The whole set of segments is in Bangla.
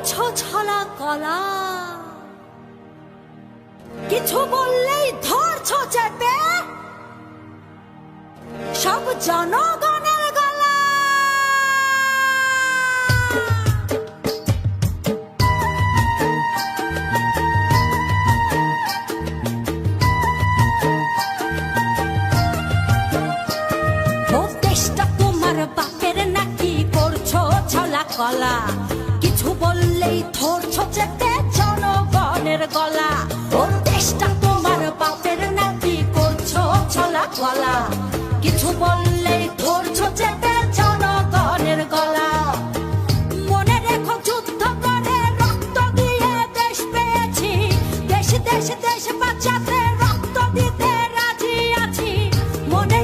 করছ ছলা কলা? কিছু বললেই ধরছো চেপে? সব জনগণের গলা। দেশটা তোমার বাপের নাকি করছ ছলা কলা? বললেই ধরছো চেপে জনগণের গলা। ও দেশটা তোমার বাপের নাকি করছ ছলা কলা কিছু বললেই চেপে জনগণের গলা। রেখো রক্ত দিয়ে দেশ পেয়েছি। দেশ দেশ দেশ বাঁচাতে রক্ত দিতে রাজি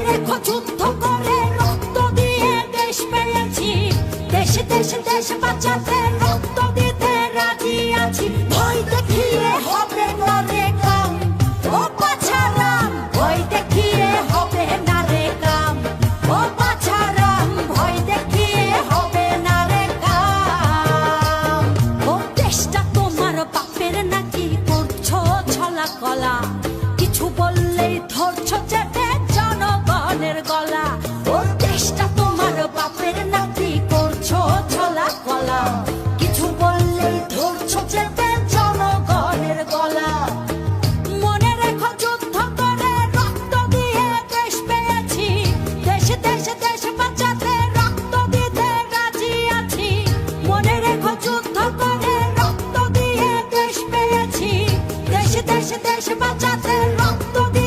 রেখো যুদ্ধ করে রক্ত দিয়ে দেশ পেয়েছি। দেশ দেশ দেশ বাঁচাতে চেপে জনগণের গলা। ও দেশটা তোমার নাকি করছ ছলা কলা। কিছু বললেই ধরছো চেপে জনগণের গলা। মনে রেখো যুদ্ধ করে রক্ত দিয়ে দেশ পেয়েছি। দেশ দেশ দেশ বাঁচাতে রক্ত দিতে আছি। মনে রেখো যুদ্ধ করে রক্ত দিয়ে দেশ পেয়েছি। দেশ দেশ দেশ বাঁচাতে রক্ত দিতে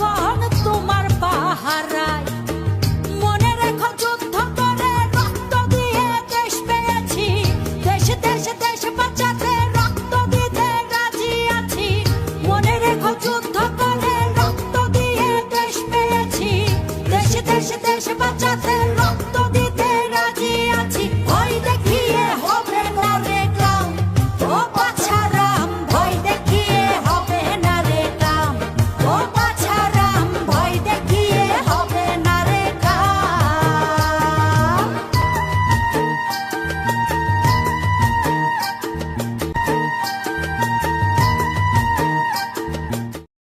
deixa, deixa, vai.